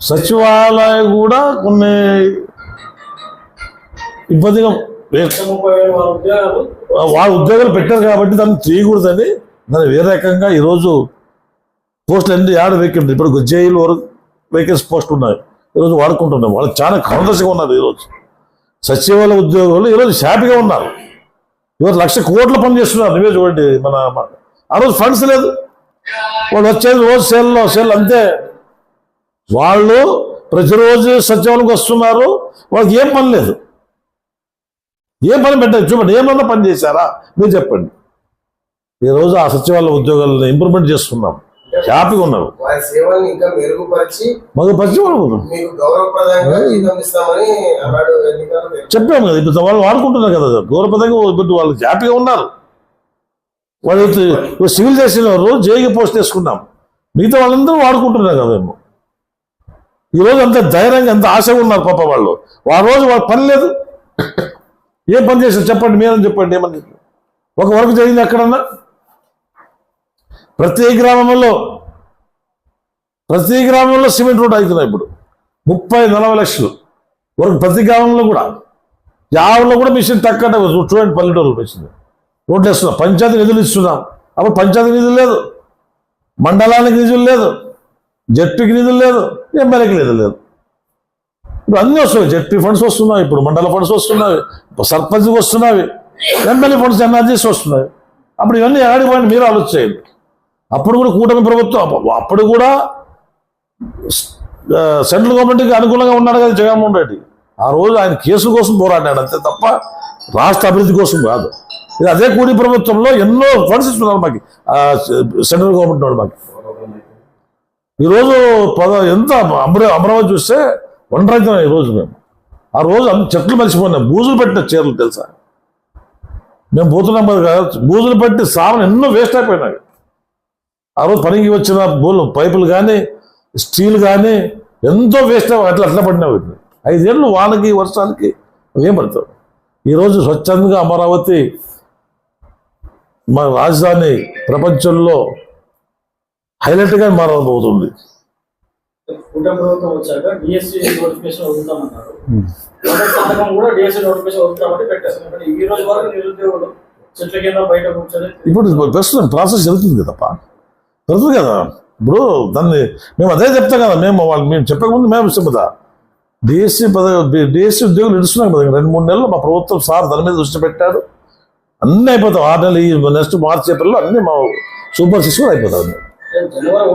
సచివాలయం కూడా కొన్ని ఇబ్బందిగా వాళ్ళ ఉద్యోగాలు పెట్టారు కాబట్టి దాన్ని చేయకూడదని దాన్ని వేరే రకంగా ఈరోజు పోస్టులు ఎన్ని యాడ్ వేకెంట్ ఇప్పుడు జైలు వరకు వేకెన్సీ పోస్టులు ఉన్నాయి. ఈరోజు వాడుకుంటున్నాం. వాళ్ళు చాలా కాంగ్రెస్గా ఉన్నారు ఈరోజు. సచివాలయ ఉద్యోగులు ఈరోజు హ్యాపీగా ఉన్నారు. ఈరోజు లక్ష కోట్ల పని చేస్తున్నారు. నువ్వే చూడండి మన- ఆ రోజు ఫండ్స్ లేదు. వాళ్ళు వచ్చేది రోజు సేల్లో సేల్ అంతే. వాళ్ళు ప్రతిరోజు సచివాలయంకి వస్తున్నారు వాళ్ళకి ఏం పని లేదు. ఏం పని పెట్టారు చూడండి ఏమన్నా పని చేశారా? మీరు చెప్పండి. ఈరోజు ఆ సచివాలయ ఉద్యోగాలను ఇంప్రూవ్మెంట్ చేస్తున్నాం. హ్యాపీగా ఉన్నారు. మెరుగుపరిచి గౌరవప్రదంగా చెప్పాము కదా ఇప్పుడు వాళ్ళు వాడుకుంటున్నారు కదా గౌరవపదంగా ఇప్పుడు వాళ్ళు హ్యాపీగా ఉన్నారు. వాళ్ళు ఇప్పుడు సివిల్ చేసిన వారు జేఈకి పోస్ట్ చేసుకున్నాం. మిగతా వాళ్ళందరూ వాడుకుంటున్నారు కదా మేము. ఈరోజు అంత ధైర్యంగా ఎంత ఆశగా ఉన్నారు పాప వాళ్ళు. ఆ రోజు వాళ్ళ పని లేదు. ఏం పని చేసారు చెప్పండి మీరని చెప్పండి ఏమని చెప్పి. ఒక వర్క్ జరిగింది ఎక్కడన్నా? ప్రతి గ్రామంలో ప్రతి గ్రామంలో సిమెంట్ రోడ్ అవుతున్నాయి ఇప్పుడు. ముప్పై నలభై లక్షలు. వరకు ప్రతి గ్రామంలో కూడా. యావలో కూడా మిషన్ తక్కువ చూడండి పల్లెటూరు మిషన్. రోడ్లు వేస్తున్నాం పంచాయతీ నిధులు ఇస్తున్నాం. అప్పుడు పంచాయతీ నిధులు లేదు. మండలానికి నిధులు లేదు. జడ్పీకి నిధులు లేదు. ఎమ్మెల్యేకి నిధులు లేదు. ఇప్పుడు అన్నీ వస్తున్నాయి. జడ్పీ ఫండ్స్ వస్తున్నాయి. ఇప్పుడు మండల ఫండ్స్ వస్తున్నాయి. సర్పంచ్కి వస్తున్నాయి. ఎమ్మెల్యే ఫండ్స్ ఎన్ఆర్జీస్ వస్తున్నాయి. అప్పుడు ఇవన్నీ ఎక్కడికి పోయింది మీరు ఆలోచించండి. అప్పుడు కూడా కూటమి ప్రభుత్వం అప్పుడు కూడా సెంట్రల్ గవర్నమెంట్కి అనుకూలంగా ఉన్నాడు కదా జగన్మోహన్ రెడ్డి. ఆ రోజు ఆయన కేసుల కోసం పోరాడాడు అంతే తప్ప రాష్ట్ర అభివృద్ధి కోసం కాదు. ఇది అదే కూడి ప్రభుత్వంలో ఎన్నో ఫండ్స్ ఇస్తున్నారు మాకు. సెంట్రల్ గవర్నమెంట్ వాడు మాకు. ఈరోజు పద ఎంత అమరా అమరావతి చూస్తే ఒంటరైతే ఈరోజు మేము. ఆ రోజు చెట్లు మలిసిపోయినాయి బూజులు పెట్టిన చీరలు తెలుసా? మేము పోతున్నాం కదా బూజులు పెట్టి సామాన్ ఎన్నో వేస్ట్ అయిపోయినాయి. ఆ రోజు పనికి వచ్చిన బోలు పైపులు కానీ స్టీల్ కానీ ఎంతో వేస్ట్ అట్లా అట్లా పడినా వీటిని. ఐదేళ్ళు వానకి వర్షానికి ఏం పడతాం ఈరోజు స్వచ్ఛందంగా అమరావతి మన రాజధాని ప్రపంచంలో హైలైట్గా మారబోతుంది. ఇప్పుడు ప్రస్తుతం ప్రాసెస్ జరుగుతుంది కదప్ప? జరుగుతుంది కదా? ఇప్పుడు దాన్ని మేము అదే చెప్తాం కదా మేము వాళ్ళు మేము చెప్పకముందు మేము కదా. డిఎస్సి పద డిఎస్సి ఉద్యోగులు ఇస్తున్నాం కదా రెండు మూడు నెలలు మా ప్రభుత్వం సార్ దాని మీద దృష్టి పెట్టారు. అన్నీ అయిపోతాం ఆరు నెలలు ఈ నెక్స్ట్ మార్చ్ ఏప్రిల్లో అన్నీ మా సూపర్ సిక్స్ కూడా అయిపోతాం జనవరి